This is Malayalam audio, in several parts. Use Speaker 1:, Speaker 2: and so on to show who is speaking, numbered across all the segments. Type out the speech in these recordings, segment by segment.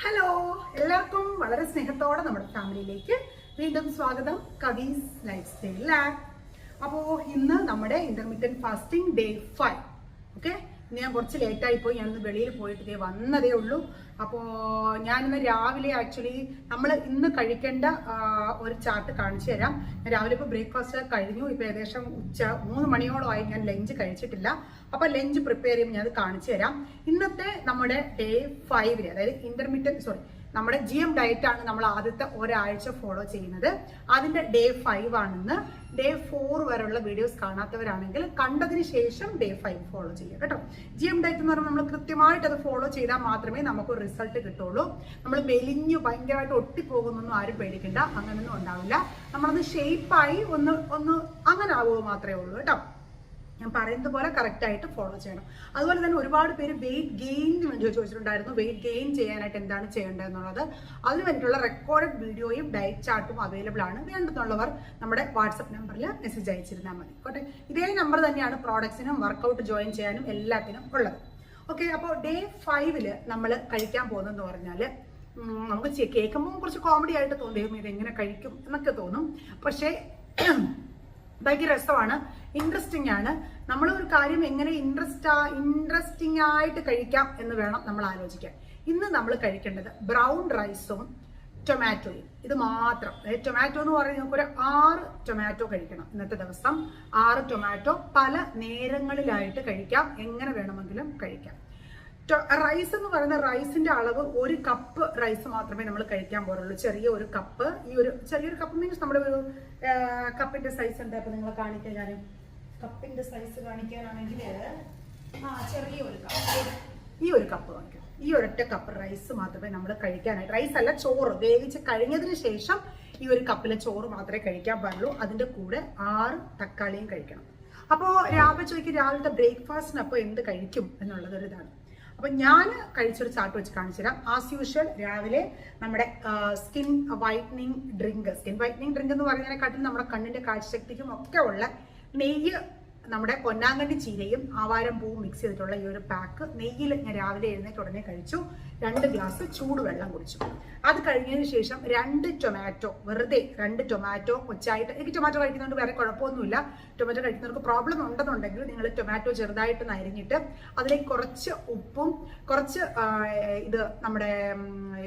Speaker 1: ഹലോ എല്ലാവർക്കും വളരെ സ്നേഹത്തോടെ നമ്മുടെ ഫാമിലിയിലേക്ക് വീണ്ടും സ്വാഗതം. കവീസ് ലൈഫ് സ്റ്റൈൽ ലാബ് അപ്പോൾ ഇന്ന് നമ്മുടെ intermediate fasting day five okay ഞാൻ കുറച്ച് ലേറ്റായി പോയി. ഞാനിന്ന് വെളിയിൽ പോയിട്ട് വന്നതേ ഉള്ളൂ. അപ്പോൾ ഞാനിന്ന് രാവിലെ ആക്ച്വലി നമ്മൾ ഇന്ന് കഴിക്കേണ്ട ഒരു ചാർട്ട് കാണിച്ചു തരാം. ഞാൻ രാവിലെ ഇപ്പോൾ ബ്രേക്ക്ഫാസ്റ്റ് കഴിഞ്ഞു. ഇപ്പോൾ ഏകദേശം ഉച്ച മൂന്ന് മണിയോളമായി ഞാൻ ലഞ്ച് കഴിച്ചിട്ടില്ല. അപ്പോൾ ലഞ്ച് പ്രിപ്പയർ ചെയ്യുമ്പോൾ ഞാൻ അത് കാണിച്ചു തരാം. ഇന്നത്തെ നമ്മുടെ ഡേ ഫൈവിൽ അതായത് ഇന്റർമീഡിയറ്റ് സോറി നമ്മുടെ ജി എം ആണ് നമ്മൾ ആദ്യത്തെ ഒരാഴ്ച ഫോളോ ചെയ്യുന്നത്. അതിന്റെ ഡേ ഫൈവ് ആണെന്ന്. ഡേ ഫോർ വരെയുള്ള വീഡിയോസ് കാണാത്തവരാണെങ്കിൽ കണ്ടതിന് ശേഷം ഡേ ഫൈവ് ഫോളോ ചെയ്യുക കേട്ടോ. ജി എം ഡയറ്റ് എന്ന് പറയുമ്പോൾ നമ്മൾ കൃത്യമായിട്ട് അത് ഫോളോ ചെയ്താൽ മാത്രമേ നമുക്ക് റിസൾട്ട് കിട്ടുള്ളൂ നമ്മൾ മെലിഞ്ഞു ഭയങ്കരമായിട്ട് ഒട്ടിപ്പോകുന്നൊന്നും ആരും പേടിക്കണ്ട. അങ്ങനെയൊന്നും ഉണ്ടാവില്ല. നമ്മളത് ഷേപ്പായി ഒന്ന് ഒന്ന് അങ്ങനെ ആവുക മാത്രമേ ഉള്ളൂ കേട്ടോ. ഞാൻ പറയുന്നത് പോലെ കറക്റ്റ് ആയിട്ട് ഫോളോ ചെയ്യണം. അതുപോലെ തന്നെ ഒരുപാട് പേര് വെയിറ്റ് വേണ്ടി ചോദിച്ചിട്ടുണ്ടായിരുന്നു. വെയിറ്റ് ഗെയിൻ ചെയ്യാനായിട്ട് എന്താണ് ചെയ്യേണ്ടത് എന്നുള്ളത് അതിന് വേണ്ടിയിട്ടുള്ള റെക്കോർഡഡ് വീഡിയോയും ഡയറ്റ് ചാർട്ടും അവൈലബിൾ ആണ്. വേണ്ടെന്നുള്ളവർ നമ്മുടെ വാട്സപ്പ് നമ്പറിൽ മെസ്സേജ് അയച്ചിരുന്നാൽ മതി. ഓക്കെ? ഇതേ നമ്പർ തന്നെയാണ് പ്രോഡക്ട്സിനും വർക്കൗട്ട് ജോയിൻ ചെയ്യാനും എല്ലാത്തിനും ഉള്ളത്. ഓക്കെ? അപ്പോൾ ഡേ ഫൈവിൽ നമ്മൾ കഴിക്കാൻ പോകുന്നതെന്ന് പറഞ്ഞാൽ നമുക്ക് കേൾക്കുമ്പോൾ കുറച്ച് കോമഡി ആയിട്ട് തോന്നിയും ഇത് എങ്ങനെ കഴിക്കും എന്നൊക്കെ തോന്നും. പക്ഷേ ഭയങ്കര രസമാണ്. ഇൻട്രസ്റ്റിംഗ് ആണ്. നമ്മൾ ഒരു കാര്യം എങ്ങനെ ഇൻട്രസ്റ്റ് ഇൻട്രസ്റ്റിംഗ് ആയിട്ട് കഴിക്കാം എന്ന് വേണം നമ്മൾ ആലോചിക്കാൻ. ഇന്ന് നമ്മൾ കഴിക്കേണ്ടത് ബ്രൗൺ റൈസും ടൊമാറ്റോയും ഇത് മാത്രം. ടൊമാറ്റോ എന്ന് പറയുന്നത് നമുക്ക് ഒരു ആറ് ടൊമാറ്റോ കഴിക്കണം ഇന്നത്തെ ദിവസം. ആറ് ടൊമാറ്റോ പല നേരങ്ങളിലായിട്ട് കഴിക്കാം. എങ്ങനെ വേണമെങ്കിലും കഴിക്കാം. റൈസ് എന്ന് പറയുന്ന റൈസിന്റെ അളവ് ഒരു കപ്പ് റൈസ് മാത്രമേ നമ്മൾ കഴിക്കാൻ പോലുള്ളൂ. ചെറിയ ഒരു കപ്പ് ഈ ഒരു ചെറിയൊരു കപ്പ് മീൻസ് നമ്മുടെ ഒരു കപ്പിന്റെ സൈസ് എന്താ? ഇപ്പൊ നിങ്ങൾ കാണിക്കാൻ ഞാൻ കപ്പിന്റെ സൈസ് കാണിക്കാനാണെങ്കിൽ ആ ചെറിയ ഒരു കപ്പ് ഈ ഒരു കപ്പ് കാണിക്കാം. ഈ ഒരൊറ്റ കപ്പ് റൈസ് മാത്രമേ നമ്മൾ കഴിക്കാനായിട്ട് റൈസ് അല്ല ചോറ്. വേവിച്ച് കഴിഞ്ഞതിന് ശേഷം ഈ ഒരു കപ്പിലെ ചോറ് മാത്രമേ കഴിക്കാൻ പാടുള്ളൂ. അതിന്റെ കൂടെ ആറ് തക്കാളിയും കഴിക്കണം. അപ്പോൾ രാവിലെ ചോദിക്കും രാവിലത്തെ ബ്രേക്ക്ഫാസ്റ്റിനപ്പോൾ എന്ത് കഴിക്കും എന്നുള്ളത് ഒരു ഇതാണ്. അപ്പൊ ഞാൻ കഴിച്ചൊരു ചാർട്ട് വെച്ച് കാണിച്ചു തരാം. ആസ് യൂഷ്വൽ രാവിലെ നമ്മുടെ skin whitening drink skin whitening drink എന്ന് പറയുന്നതിനെക്കാട്ടിൽ നമ്മുടെ കണ്ണിന്റെ കാഴ്ചശക്തിക്കും ഒക്കെ ഉള്ള നെയ്യ് നമ്മുടെ പൊന്നാങ്കണ്ണി ചീരയും ആവാരം പൂവും മിക്സ് ചെയ്തിട്ടുള്ള ഈ ഒരു പാക്ക് നെയ്യിൽ ഞാൻ രാവിലെ എഴുന്നേറ്റ് ഉടനെ കഴിച്ചു. രണ്ട് ഗ്ലാസ് ചൂടുവെള്ളം കുടിച്ചു. അത് കഴിഞ്ഞതിന് ശേഷം രണ്ട് ടൊമാറ്റോ വെറുതെ രണ്ട് ടൊമാറ്റോ കൊച്ചായിട്ട് എനിക്ക് ടൊമാറ്റോ കഴിക്കുന്നതുകൊണ്ട് വേറെ കുഴപ്പമൊന്നുമില്ല. ടൊമാറ്റോ കഴിക്കുന്നവർക്ക് പ്രോബ്ലം ഉണ്ടെന്നുണ്ടെങ്കിൽ നിങ്ങൾ ടൊമാറ്റോ ചെറുതായിട്ട് നരിഞ്ഞിട്ട് അതിലേക്ക് കുറച്ച് ഉപ്പും കുറച്ച് ഇത് നമ്മുടെ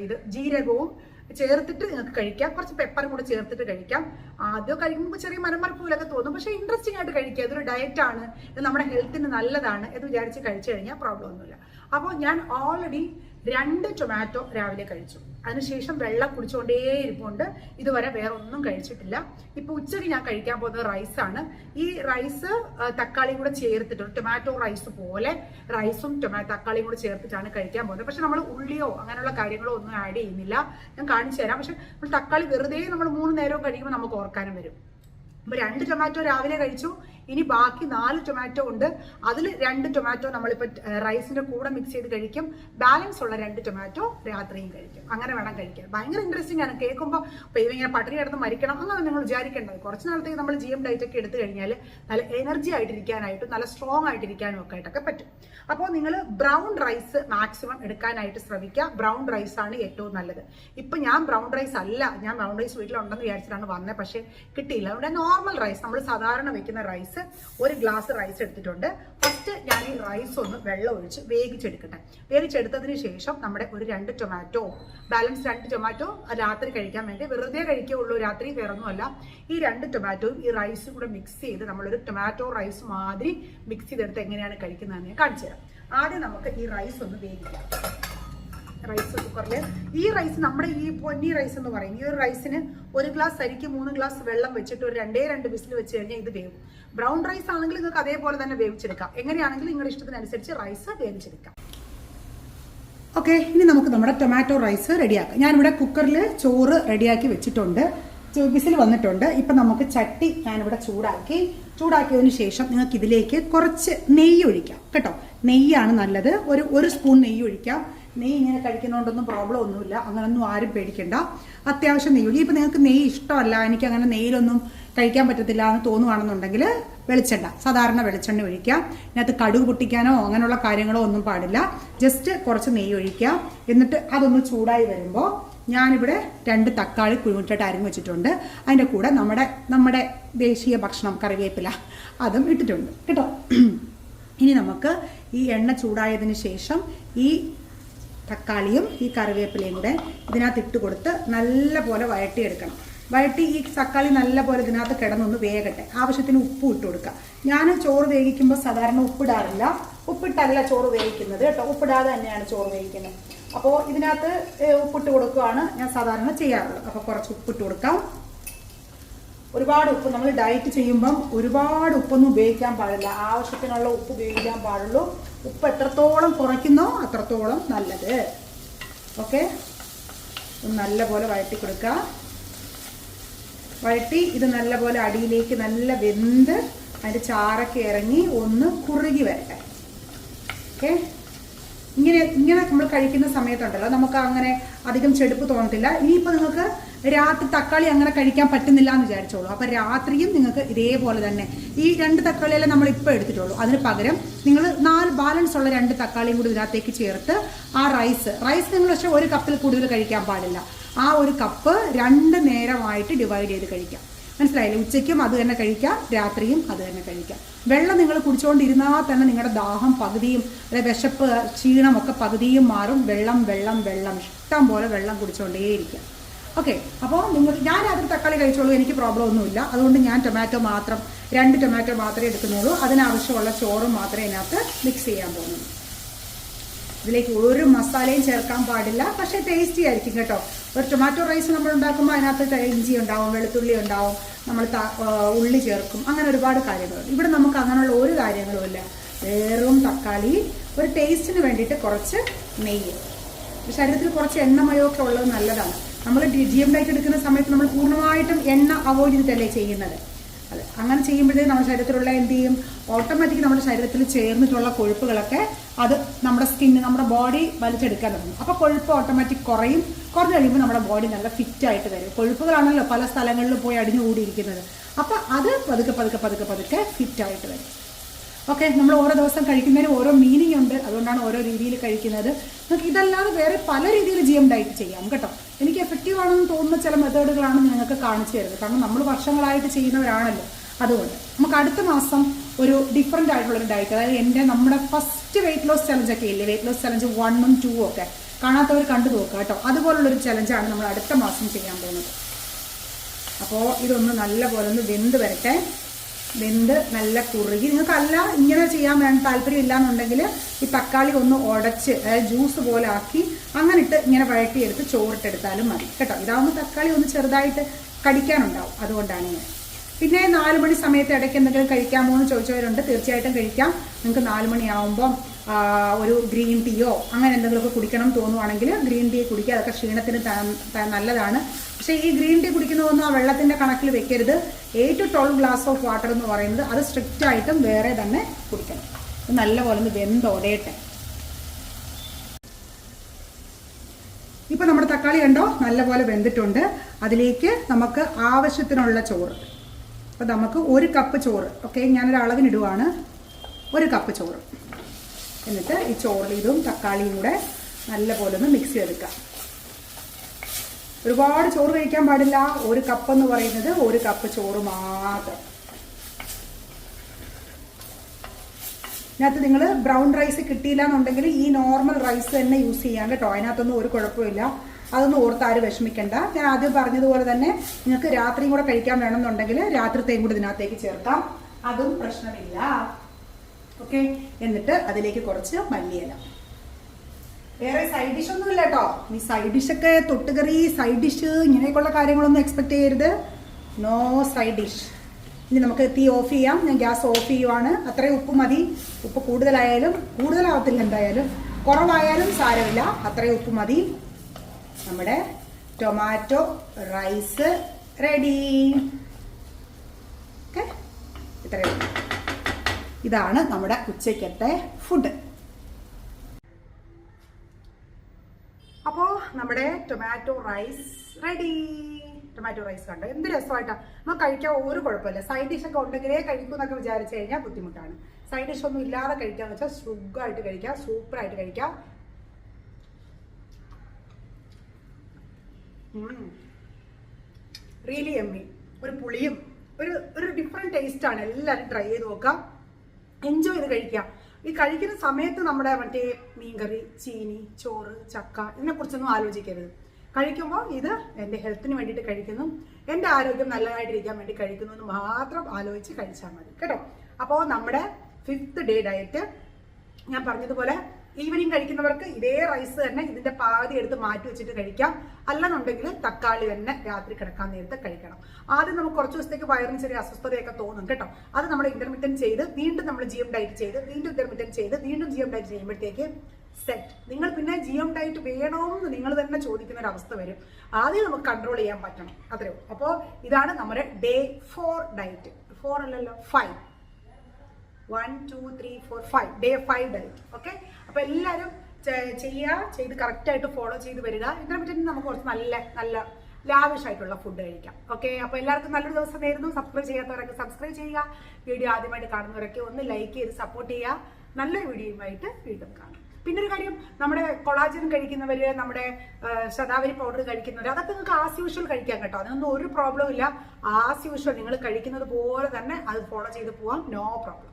Speaker 1: ഇത് ജീരകവും ചേർത്തിട്ട് നിങ്ങൾക്ക് കഴിക്കാം. കുറച്ച് പെപ്പറും കൂടെ ചേർത്തിട്ട് കഴിക്കാം. ആദ്യം കഴിക്കുമ്പോൾ ചെറിയ മരമരപ്പൂലൊക്കെ തോന്നും. പക്ഷേ ഇൻട്രസ്റ്റിംഗ് ആയിട്ട് കഴിക്കുക. ഇതൊരു ഡയറ്റ് ആണ്. ഇത് നമ്മുടെ ഹെൽത്തിന് നല്ലതാണ് എന്ന് വിചാരിച്ച് കഴിച്ചു കഴിഞ്ഞാൽ പ്രോബ്ലം ഒന്നുമില്ല. അപ്പോൾ ഞാൻ ഓൾറെഡി രണ്ട് ടൊമാറ്റോ രാവിലെ കഴിച്ചു. അതിനുശേഷം വെള്ളം കുടിച്ചുകൊണ്ടേ ഇരിപ്പുണ്ട്. ഇതുവരെ വേറെ ഒന്നും കഴിച്ചിട്ടില്ല. ഇപ്പൊ ഉച്ചയ്ക്ക് ഞാൻ കഴിക്കാൻ പോകുന്നത് റൈസാണ് ഈ റൈസ് തക്കാളിയും കൂടെ ചേർത്തിട്ട് ടൊമാറ്റോ റൈസ് പോലെ റൈസും ടൊമാറ്റോ തക്കാളിയും കൂടെ ചേർത്തിട്ടാണ് കഴിക്കാൻ പോകുന്നത്. പക്ഷെ നമ്മൾ ഉള്ളിയോ അങ്ങനെയുള്ള കാര്യങ്ങളോ ഒന്നും ആഡ് ചെയ്യുന്നില്ല. ഞാൻ കാണിച്ചു തരാം. പക്ഷെ നമ്മൾ തക്കാളി വെറുതെ നമ്മൾ മൂന്ന് നേരവും കഴിക്കുമ്പോൾ നമുക്ക് ഓർക്കാനും വരും. അപ്പൊ രണ്ട് ടൊമാറ്റോ രാവിലെ കഴിച്ചു. ഇനി ബാക്കി നാല് ടൊമാറ്റോ ഉണ്ട്. അതിൽ രണ്ട് ടൊമാറ്റോ നമ്മളിപ്പോൾ റൈസിന്റെ കൂടെ മിക്സ് ചെയ്ത് കഴിക്കും. ബാലൻസ് ഉള്ള രണ്ട് ടൊമാറ്റോ രാത്രിയും കഴിക്കും. അങ്ങനെ വേണം കഴിക്കാൻ. ഭയങ്കര ഇൻട്രസ്റ്റിംഗ് ആണ്. കേൾക്കുമ്പോൾ ഇപ്പൊ ഇങ്ങനെ പട്ടിണി കിടന്ന് മരിക്കണം അങ്ങനെ നിങ്ങൾ വിചാരിക്കേണ്ടത് കുറച്ച് നാളത്തേക്ക് നമ്മൾ ജി എം ഡയറ്റ് ഒക്കെ എടുത്തു കഴിഞ്ഞാൽ നല്ല എനർജി ആയിട്ടിരിക്കാനായിട്ടും നല്ല സ്ട്രോങ് ആയിട്ടിരിക്കാനും ഒക്കെ ആയിട്ടൊക്കെ പറ്റും. അപ്പോൾ നിങ്ങൾ ബ്രൗൺ റൈസ് മാക്സിമം എടുക്കാനായിട്ട് ശ്രമിക്കുക. ബ്രൗൺ റൈസ് ആണ് ഏറ്റവും നല്ലത്. ഇപ്പം ഞാൻ ബ്രൗൺ റൈസ് അല്ല. ഞാൻ ബ്രൗൺ റൈസ് വീട്ടിലുണ്ടെന്ന് വിചാരിച്ചിട്ടാണ് വന്നത് പക്ഷേ കിട്ടിയില്ല. അവിടെ നോർമൽ റൈസ് നമ്മൾ സാധാരണ വെക്കുന്ന റൈസ് ഒരു ഗ്ലാസ് റൈസ് എടുത്തിട്ടുണ്ട്. ഫസ്റ്റ് ഞാൻ ഈ റൈസ് ഒന്ന് വെള്ളം ഒഴിച്ച് വേവിച്ചെടുക്കട്ടെ. വേവിച്ചെടുത്തതിന് ശേഷം നമ്മുടെ ഒരു രണ്ട് ടൊമാറ്റോ ബാലൻസ് രണ്ട് ടൊമാറ്റോ രാത്രി കഴിക്കാൻ വേണ്ടി വെറുതെ കഴിക്കുകയുള്ളൂ രാത്രി വേറൊന്നുമല്ല. ഈ രണ്ട് ടൊമാറ്റോയും ഈ റൈസും കൂടെ മിക്സ് ചെയ്ത് നമ്മളൊരു ടൊമാറ്റോ റൈസ് മാതിരി മിക്സ് ചെയ്തെടുത്ത് എങ്ങനെയാണ് കഴിക്കുന്നതെന്ന് ഞാൻ കാണിച്ചു തരാം ആദ്യം നമുക്ക് ഈ റൈസ് ഒന്ന് വേവിക്കാം. റൈസ് കുക്കറിൽ ഈ റൈസ് നമ്മുടെ ഈ പൊന്നി റൈസ് എന്ന് പറയും. ഈ ഒരു റൈസിന് ഒരു ഗ്ലാസ് അരിക്ക് മൂന്ന് ഗ്ലാസ് വെള്ളം വെച്ചിട്ട് ഒരു രണ്ടേ രണ്ട് വിസിൽ വെച്ച് കഴിഞ്ഞാൽ ഇത് വേവും. ബ്രൗൺ റൈസ് ആണെങ്കിൽ നിങ്ങൾക്ക് അതേപോലെ തന്നെ വേവിച്ചെടുക്കാം. എങ്ങനെയാണെങ്കിലും നിങ്ങളുടെ ഇഷ്ടത്തിനനുസരിച്ച് റൈസ് വേവിച്ചെടുക്കാം. ഓക്കെ ഇനി നമുക്ക് നമ്മുടെ ടൊമാറ്റോ റൈസ് റെഡിയാക്കാം ഞാനിവിടെ കുക്കറിൽ ചോറ് റെഡിയാക്കി വെച്ചിട്ടുണ്ട്. വിസിൽ വന്നിട്ടുണ്ട്. ഇപ്പം നമുക്ക് ചട്ടി ഞാനിവിടെ ചൂടാക്കി. ചൂടാക്കിയതിന് ശേഷം നിങ്ങൾക്ക് ഇതിലേക്ക് കുറച്ച് നെയ്യ് ഒഴിക്കാം. കേട്ടോ? നെയ്യാണ് നല്ലത്. ഒരു ഒരു സ്പൂൺ നെയ്യ് ഒഴിക്കാം. നെയ്യ് ഇങ്ങനെ കഴിക്കുന്നതുകൊണ്ടൊന്നും പ്രോബ്ലം ഒന്നുമില്ല. അങ്ങനൊന്നും ആരും പേടിക്കണ്ട. അത്യാവശ്യം നെയ്യ്. ഇപ്പം നിങ്ങൾക്ക് നെയ്യ് ഇഷ്ടമല്ല എനിക്ക് അങ്ങനെ നെയ്യിലൊന്നും കഴിക്കാൻ പറ്റത്തില്ല എന്ന് തോന്നുവാണെന്നുണ്ടെങ്കിൽ വെളിച്ചെണ്ണ സാധാരണ വെളിച്ചെണ്ണ ഒഴിക്കുക. ഇതിനകത്ത് കടുക് പൊട്ടിക്കാനോ അങ്ങനെയുള്ള കാര്യങ്ങളോ ഒന്നും പാടില്ല. ജസ്റ്റ് കുറച്ച് നെയ്യ് ഒഴിക്കുക. എന്നിട്ട് അതൊന്ന് ചൂടായി വരുമ്പോൾ ഞാനിവിടെ രണ്ട് തക്കാളി കുഴിമുട്ടിട്ട് അരിഞ്ഞ് വെച്ചിട്ടുണ്ട്. അതിന്റെ കൂടെ നമ്മുടെ നമ്മുടെ ദേശീയ ഭക്ഷണം കറിവേപ്പില അതും ഇട്ടിട്ടുണ്ട്. കേട്ടോ? ഇനി നമുക്ക് ഈ എണ്ണ ചൂടായതിന് ശേഷം ഈ തക്കാളിയും ഈ കറിവേപ്പിലയും കൂടെ ഇതിനകത്ത് ഇട്ട് കൊടുത്ത് നല്ല പോലെ വഴട്ടിയെടുക്കണം വഴട്ടി ഈ തക്കാളി നല്ല പോലെ ഇതിനകത്ത് കിടന്നൊന്ന് വേകട്ടെ. ആവശ്യത്തിന് ഉപ്പ് ഇട്ട് കൊടുക്കുക. ഞാൻ ചോറ് വേവിക്കുമ്പോൾ സാധാരണ ഉപ്പിടാറില്ല. ഉപ്പിട്ടല്ല ചോറ് വേവിക്കുന്നത് കേട്ടോ. ഉപ്പിടാതെ തന്നെയാണ് ചോറ് വേവിക്കുന്നത്. അപ്പോൾ ഇതിനകത്ത് ഉപ്പിട്ട് കൊടുക്കുകയാണ് ഞാൻ സാധാരണ ചെയ്യാറുള്ളത്. അപ്പോൾ കുറച്ച് ഉപ്പിട്ട് കൊടുക്കാം. ഒരുപാട് ഉപ്പ് നമ്മൾ ഡയറ്റ് ചെയ്യുമ്പം ഒരുപാട് ഉപ്പൊന്നും ഉപയോഗിക്കാൻ പാടില്ല. ആവശ്യത്തിനുള്ള ഉപ്പ് ഉപയോഗിക്കാൻ പാടുള്ളൂ. ഉപ്പ് എത്രത്തോളം കുറയ്ക്കുന്നോ അത്രത്തോളം നല്ലത്. ഓക്കെ? നല്ലപോലെ വഴറ്റി കൊടുക്കുക വഴറ്റി ഇത് നല്ലപോലെ അടിയിലേക്ക് നല്ല വെന്ത് അതിന്റെ ചാറൊക്കെ ഇറങ്ങി ഒന്ന് കുറുകി വരട്ടെ. ഓക്കെ? ഇങ്ങനെ ഇങ്ങനെ നമ്മൾ കഴിക്കുന്ന സമയത്തുണ്ടല്ലോ നമുക്ക് അങ്ങനെ അധികം ചെടുപ്പ് തോന്നത്തില്ല. ഇനിയിപ്പോൾ നിങ്ങൾക്ക് രാത്രി തക്കാളി അങ്ങനെ കഴിക്കാൻ പറ്റുന്നില്ല എന്ന് വിചാരിച്ചോളൂ. അപ്പോൾ രാത്രിയും നിങ്ങൾക്ക് ഇതേപോലെ തന്നെ. ഈ രണ്ട് തക്കാളിയെല്ലാം നമ്മൾ ഇപ്പോൾ എടുത്തിട്ടുള്ളൂ. അതിന് പകരം നിങ്ങൾ നാല് ബാലൻസ് ഉള്ള രണ്ട് തക്കാളിയും കൂടി ഇതിനകത്തേക്ക് ചേർത്ത് ആ റൈസ് റൈസ് നിങ്ങൾ പക്ഷേ ഒരു കപ്പിൽ കൂടുതൽ കഴിക്കാൻ പാടില്ല. ആ ഒരു കപ്പ് രണ്ട് നേരമായിട്ട് ഡിവൈഡ് ചെയ്ത് കഴിക്കാം. മനസ്സിലായില്ലേ? ഉച്ചയ്ക്കും അത് തന്നെ കഴിക്കാം രാത്രിയും അത് തന്നെ കഴിക്കാം. വെള്ളം നിങ്ങൾ കുടിച്ചുകൊണ്ടിരുന്നാൽ തന്നെ നിങ്ങളുടെ ദാഹം പകുതിയും അതായത് വിശപ്പ് ക്ഷീണമൊക്കെ പകുതിയും മാറും. വെള്ളം വെള്ളം വെള്ളം. ഇഷ്ടം പോലെ വെള്ളം കുടിച്ചുകൊണ്ടേയിരിക്കാം ഓക്കെ അപ്പോൾ നിങ്ങൾ ഞാൻ രാത്രി തക്കാളി കഴിച്ചോളൂ എനിക്ക് പ്രോബ്ലം ഒന്നുമില്ല. അതുകൊണ്ട് ഞാൻ ടൊമാറ്റോ മാത്രം രണ്ട് ടൊമാറ്റോ മാത്രമേ എടുക്കുന്നുള്ളൂ. അതിനാവശ്യമുള്ള ചോറും മാത്രമേ അതിനകത്ത് മിക്സ് ചെയ്യാൻ പോകുന്നുള്ളൂ. ഇതിലേക്ക് ഒരു മസാലയും ചേർക്കാൻ പാടില്ല പക്ഷേ ടേസ്റ്റി ആയിരിക്കും കേട്ടോ. ഒരു ടൊമാറ്റോ റൈസ് നമ്മൾ ഉണ്ടാക്കുമ്പോൾ അതിനകത്ത് ഇഞ്ചി ഉണ്ടാവും വെളുത്തുള്ളി ഉണ്ടാവും നമ്മൾ ഉള്ളി ചേർക്കും. അങ്ങനെ ഒരുപാട് കാര്യങ്ങളുണ്ട്. ഇവിടെ നമുക്ക് അങ്ങനെയുള്ള ഒരു കാര്യങ്ങളുമില്ല വേറും തക്കാളി ഒരു ടേസ്റ്റിന് വേണ്ടിയിട്ട് കുറച്ച് നെയ്യ്. ശരീരത്തിൽ കുറച്ച് എണ്ണമയമൊക്കെ ഉള്ളത് നല്ലതാണ്. നമ്മൾ ജി എം ഡയറ്റ് എടുക്കുന്ന സമയത്ത് നമ്മൾ പൂർണമായിട്ടും എണ്ണ അവോയ്ഡ് ചെയ്തിട്ടല്ലേ ചെയ്യുന്നത്. അതെ അങ്ങനെ ചെയ്യുമ്പോഴേ നമ്മുടെ ശരീരത്തിലുള്ള എന്ത് ചെയ്യും? ഓട്ടോമാറ്റിക് നമ്മുടെ ശരീരത്തിൽ ചേർന്നിട്ടുള്ള കൊഴുപ്പുകളൊക്കെ അത് നമ്മുടെ സ്കിന്ന് നമ്മുടെ ബോഡി വലിച്ചെടുക്കാൻ തുടങ്ങും. അപ്പോൾ കൊഴുപ്പ് ഓട്ടോമാറ്റിക് കുറയും. കുറഞ്ഞു കഴിയുമ്പോൾ നമ്മുടെ ബോഡി നല്ല ഫിറ്റ് ആയിട്ട് വരും. കൊഴുപ്പുകളാണല്ലോ പല സ്ഥലങ്ങളിലും പോയി അടിഞ്ഞുകൂടിയിരിക്കുന്നത് അപ്പോൾ അത് പതുക്കെ പതുക്കെ പതുക്കെ പതുക്കെ ഫിറ്റ് ആയിട്ട് വരും. ഓക്കെ നമ്മൾ ഓരോ ദിവസം കഴിക്കുന്നതിന് ഓരോ മീനിങ് ഉണ്ട്. അതുകൊണ്ടാണ് ഓരോ രീതിയിൽ കഴിക്കുന്നത്. നമുക്ക് ഇതല്ലാതെ വേറെ പല രീതിയിൽ ജി എം ഡയറ്റ് ചെയ്യാം കേട്ടോ. എനിക്ക് എഫക്റ്റീവ് ആണെന്ന് തോന്നുന്ന ചില മെത്തേഡുകളാണ് നിങ്ങൾക്ക് കാണിച്ചു തരുന്നത്. കാരണം നമ്മൾ വർഷങ്ങളായിട്ട് ചെയ്യുന്നവരാണല്ലോ. അതുകൊണ്ട് നമുക്ക് അടുത്ത മാസം ഒരു ഡിഫറെന്റ് ആയിട്ടുള്ള ഒരു ഡയറ്റ് അതായത് എന്റെ നമ്മുടെ ഫസ്റ്റ് വെയിറ്റ് ലോസ് ചലഞ്ച് ഒക്കെ ഇല്ലേ? വെയിറ്റ് ലോസ് ചലഞ്ച് വണ്ണും ടൂ ഒക്കെ. കാണാത്തവർ കണ്ടു നോക്കുക കേട്ടോ. അതുപോലുള്ളൊരു ചലഞ്ചാണ് നമ്മൾ അടുത്ത മാസം ചെയ്യാൻ പോകുന്നത്. അപ്പോൾ ഇതൊന്ന് നല്ലപോലെ ഒന്ന് വെന്ത് വരട്ടെ. വെന്ത് നല്ല കുറുകി. അല്ല ഇങ്ങനെ ചെയ്യാൻ വേണ്ട താല്പര്യം ഇല്ലാന്നുണ്ടെങ്കിൽ ഈ തക്കാളി ഒന്ന് ഉടച്ച് അതായത് ജ്യൂസ് പോലെ ആക്കി അങ്ങനെ ഇട്ട് ഇങ്ങനെ വഴറ്റിയെടുത്ത് ചോറിട്ടെടുത്താലും മതി. കേട്ടോ? ഇതാവുമ്പോൾ തക്കാളി ഒന്ന് ചെറുതായിട്ട് കടിക്കാനുണ്ടാവും. അതുകൊണ്ടാണ് ഞാൻ. പിന്നെ നാല് മണി സമയത്ത് ഇടയ്ക്ക് എന്തെങ്കിലും കഴിക്കാമോ എന്ന് ചോദിച്ചവരുണ്ട്. തീർച്ചയായിട്ടും കഴിക്കാം. നിങ്ങൾക്ക് നാല് മണിയാവുമ്പം ഒരു ഗ്രീൻ ടീയോ അങ്ങനെ എന്തെങ്കിലുമൊക്കെ കുടിക്കണം തോന്നുവാണെങ്കിൽ ഗ്രീൻ ടീ കുടിക്കുക. അതൊക്കെ ക്ഷീണത്തിന് നല്ലതാണ്. പക്ഷേ ഈ ഗ്രീൻ ടീ കുടിക്കുന്നതൊന്നും ആ വെള്ളത്തിന്റെ കണക്കിൽ വെക്കരുത്. Eight to twelve glass of water എന്ന് പറയുന്നത് അത് സ്ട്രിക്റ്റ് ആയിട്ടും വേറെ തന്നെ കുടിക്കണം. ഇത് നല്ലപോലെ ഒന്ന് വെന്തോടയട്ടെ ഇപ്പം നമ്മുടെ തക്കാളി കണ്ടോ? നല്ലപോലെ വെന്തിട്ടുണ്ട്. അതിലേക്ക് നമുക്ക് ആവശ്യത്തിനുള്ള ചോറ്. അപ്പം നമുക്ക് ഒരു കപ്പ് ചോറ്. ഓക്കെ ഞാനൊരു അളവിനിടുവാണ്. ഒരു കപ്പ് ചോറ്. എന്നിട്ട് ഈ ചോറിൽ ഇതും തക്കാളിയും കൂടെ നല്ലപോലെ ഒന്ന് മിക്സ് ചെയ്തെടുക്കാം. ഒരുപാട് ചോറ് കഴിക്കാൻ പാടില്ല. ഒരു കപ്പ് എന്ന് പറയുന്നത് ഒരു കപ്പ് ചോറ് മാത്രം. ഇതിനകത്ത് നിങ്ങൾ ബ്രൗൺ റൈസ് കിട്ടിയില്ല എന്നുണ്ടെങ്കിൽ ഈ നോർമൽ റൈസ് തന്നെ യൂസ് ചെയ്യാം കേട്ടോ. അതിനകത്തൊന്നും ഒരു കുഴപ്പമില്ല അതൊന്നും ഓർത്ത് ആരും വിഷമിക്കേണ്ട. ഞാൻ ആദ്യം പറഞ്ഞതുപോലെ തന്നെ നിങ്ങൾക്ക് രാത്രിയും കൂടെ കഴിക്കാൻ വേണമെന്നുണ്ടെങ്കിൽ രാത്രിത്തെയും കൂടി ഇതിനകത്തേക്ക് ചേർക്കാം. അതും പ്രശ്നമില്ല. ഓക്കെ എന്നിട്ട് അതിലേക്ക് കുറച്ച് മല്ലിയില. വേറെ സൈഡ് ഡിഷ് ഒന്നും ഇല്ല കേട്ടോ ഈ സൈഡ് ഡിഷൊക്കെ തൊട്ടുകറി സൈഡ് ഡിഷ് ഇങ്ങനെയൊക്കെയുള്ള കാര്യങ്ങളൊന്നും എക്സ്പെക്ട് ചെയ്യരുത്. നോ സൈഡ് ഡിഷ് ഇനി നമുക്ക് തീ ഓഫ് ചെയ്യാം. ഞാൻ ഗ്യാസ് ഓഫ് ചെയ്യുവാണ്. അത്രയും ഉപ്പ് മതി. ഉപ്പ് കൂടുതലായാലും കൂടുതലാവത്തില്ല എന്തായാലും. കുറവായാലും സാരമില്ല. അത്രയും ഉപ്പ് മതി. നമ്മുടെ ടൊമാറ്റോ റൈസ് റെഡി ഇത്രയും ഇതാണ് നമ്മുടെ ഉച്ചയ്ക്കത്തെ ഫുഡ് അപ്പോൾ നമ്മുടെ tomato rice ready tomato rice കണ്ടോ? എന്ത് രസമായിട്ടാണ് നമുക്ക് കഴിക്കാൻ ഒരു കുഴപ്പമില്ല. സൈഡ് ഡിഷ് ഒക്കെ ഉണ്ടെങ്കിലേ കഴിക്കും എന്നൊക്കെ വിചാരിച്ചു കഴിഞ്ഞാൽ ബുദ്ധിമുട്ടാണ്. സൈഡ് ഡിഷ് ഒന്നും ഇല്ലാതെ കഴിക്കാന്ന് വെച്ചാൽ സുഖമായിട്ട് കഴിക്കാം. സൂപ്പറായിട്ട് കഴിക്കാം. റിയലി എമ്മി ഒരു പുളിയും ഒരു ഒരു ഡിഫറെന്റ് ടേസ്റ്റ് ആണ്. എല്ലാവരും ട്രൈ ചെയ്ത് നോക്കാം. എൻജോയ് ചെയ്ത് കഴിക്കാം. ഈ കഴിക്കുന്ന സമയത്ത് നമ്മുടെ മറ്റേ മീൻകറി ചീനി ചോറ് ചക്ക ഇതിനെക്കുറിച്ചൊന്നും ആലോചിക്കരുത്. കഴിക്കുമ്പോൾ ഇത് എന്റെ ഹെൽത്തിന് വേണ്ടിയിട്ട് കഴിക്കുന്നു. എന്റെ ആരോഗ്യം നല്ലതായിട്ടിരിക്കാൻ വേണ്ടി കഴിക്കുന്നു എന്ന് മാത്രം ആലോചിച്ച് കഴിച്ചാൽ മതി. കേട്ടോ? അപ്പോൾ നമ്മുടെ ഫിഫ്ത്ത് ഡേ ഡയറ്റ് ഞാൻ പറഞ്ഞതുപോലെ ഈവനിങ് കഴിക്കുന്നവർക്ക് ഇതേ റൈസ് തന്നെ ഇതിന്റെ പാതി എടുത്ത് മാറ്റി വെച്ചിട്ട് കഴിക്കാം. അല്ലെന്നുണ്ടെങ്കിൽ തക്കാളി തന്നെ രാത്രി കിടക്കാൻ നേരത്തെ കഴിക്കണം. ആദ്യം നമുക്ക് കുറച്ച് ദിവസത്തേക്ക് വയറിന് ചെറിയ അസ്വസ്ഥതയൊക്കെ തോന്നും കേട്ടോ. അത് നമ്മൾ ഇന്റർമീഡിയൻ ചെയ്ത് വീണ്ടും നമ്മൾ ജിയം ഡയറ്റ് ചെയ്ത് വീണ്ടും ഇന്റർമീഡിയൻ ചെയ്ത് വീണ്ടും ജിയം ഡയറ്റ് ചെയ്യുമ്പോഴത്തേക്ക് സെറ്റ് നിങ്ങൾ പിന്നെ ജിയം ഡയറ്റ് വേണമെന്ന് നിങ്ങൾ തന്നെ ചോദിക്കുന്ന ഒരു അവസ്ഥ വരും. ആദ്യം നമുക്ക് കൺട്രോൾ ചെയ്യാൻ പറ്റണം. അത്രയോ അപ്പോൾ ഇതാണ് നമ്മുടെ ഡേ ഫോർ ഡയറ്റ് ഫോർ അല്ലല്ലോ five one two three four five day five diet okay അപ്പൊ എല്ലാവരും ചെയ്യുക ചെയ്ത് കറക്റ്റായിട്ട് ഫോളോ ചെയ്ത് വരിക. ഇതിനെ പറ്റി നമുക്ക് കുറച്ച് നല്ല നല്ല ലാവിഷ് ആയിട്ടുള്ള ഫുഡ് കഴിക്കാം. ഓക്കെ അപ്പൊ എല്ലാവർക്കും നല്ലൊരു ദിവസം നേരുന്നു. സബ്സ്ക്രൈബ് ചെയ്യാത്തവരൊക്കെ സബ്സ്ക്രൈബ് ചെയ്യുക. വീഡിയോ ആദ്യമായിട്ട് കാണുന്നവരൊക്കെ ഒന്ന് ലൈക്ക് ചെയ്ത് സപ്പോർട്ട് ചെയ്യുക. നല്ലൊരു വീഡിയോയുമായിട്ട് വീണ്ടും കാണാം. പിന്നെ ഒരു കാര്യം നമ്മുടെ കൊളാജൻ കഴിക്കുന്നവര് നമ്മുടെ ശതാവരി പൗഡർ കഴിക്കുന്നവര് അതൊക്കെ നിങ്ങൾക്ക് ആസ് യൂഷ്വൽ കഴിക്കാം കേട്ടോ. അതിനൊന്നും ഒരു പ്രോബ്ലം ഇല്ല. ആസ് യൂഷ്വൽ നിങ്ങൾ കഴിക്കുന്നത് പോലെ തന്നെ അത് ഫോളോ ചെയ്ത് പോവാം. No problem